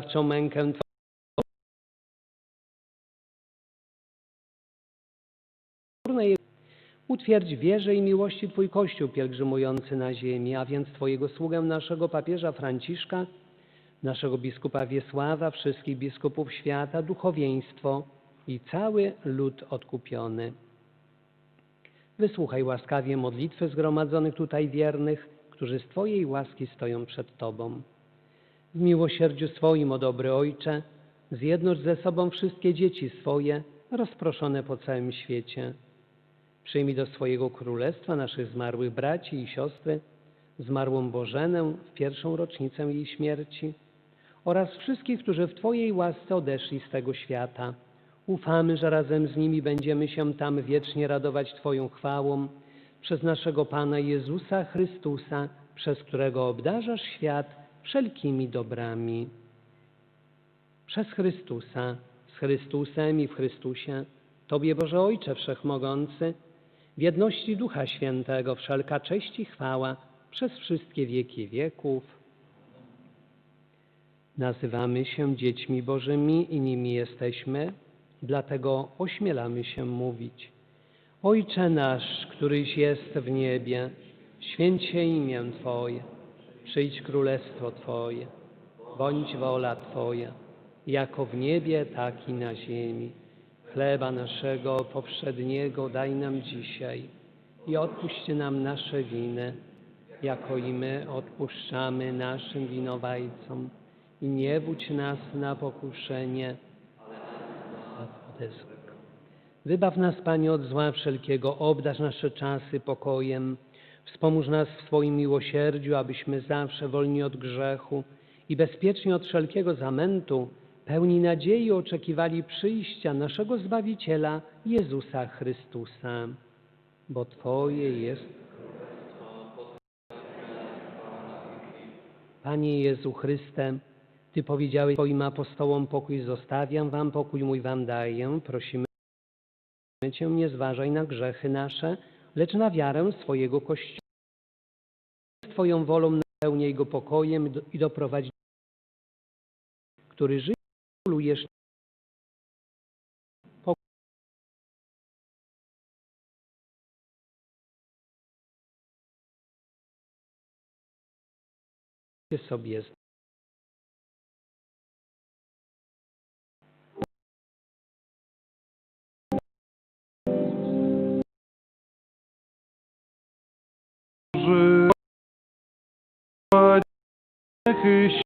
zawczą mękę. Utwierdź wierze i miłości Twój Kościół pielgrzymujący na ziemi, a więc Twojego sługę naszego papieża Franciszka, naszego biskupa Wiesława, wszystkich biskupów świata, duchowieństwo i cały lud odkupiony. Wysłuchaj łaskawie modlitwy zgromadzonych tutaj wiernych, którzy z Twojej łaski stoją przed Tobą. W miłosierdziu swoim, o dobry Ojcze, zjednocz ze sobą wszystkie dzieci swoje, rozproszone po całym świecie. Przyjmij do swojego królestwa naszych zmarłych braci i siostry, zmarłą Bożenę w pierwszą rocznicę jej śmierci oraz wszystkich, którzy w Twojej łasce odeszli z tego świata. Ufamy, że razem z nimi będziemy się tam wiecznie radować Twoją chwałą przez naszego Pana Jezusa Chrystusa, przez którego obdarzasz świat wszelkimi dobrami. Przez Chrystusa, z Chrystusem i w Chrystusie, Tobie Boże Ojcze Wszechmogący, w jedności Ducha Świętego wszelka cześć i chwała przez wszystkie wieki wieków. Nazywamy się dziećmi Bożymi i nimi jesteśmy, dlatego ośmielamy się mówić. Ojcze nasz, któryś jest w niebie, święć się imię Twoje, przyjdź królestwo Twoje, bądź wola Twoja, jako w niebie, tak i na ziemi. Chleba naszego powszedniego daj nam dzisiaj i odpuść nam nasze winy, jako i my odpuszczamy naszym winowajcom. I nie wódź nas na pokuszenie, ale złego. Wybaw nas, Panie, od zła wszelkiego, obdarz nasze czasy pokojem, wspomóż nas w Twoim miłosierdziu, abyśmy zawsze wolni od grzechu i bezpiecznie od wszelkiego zamętu, pełni nadziei oczekiwali przyjścia naszego Zbawiciela Jezusa Chrystusa. Bo Twoje jest Panie Jezu Chryste, Ty powiedziałeś Twoim apostołom pokój zostawiam Wam, pokój mój Wam daję. Prosimy Cię, nie zważaj na grzechy nasze, lecz na wiarę swojego Kościoła. Twoją wolą napełniaj go pokojem i doprowadź, który żyje królujesz sobie z Grzechy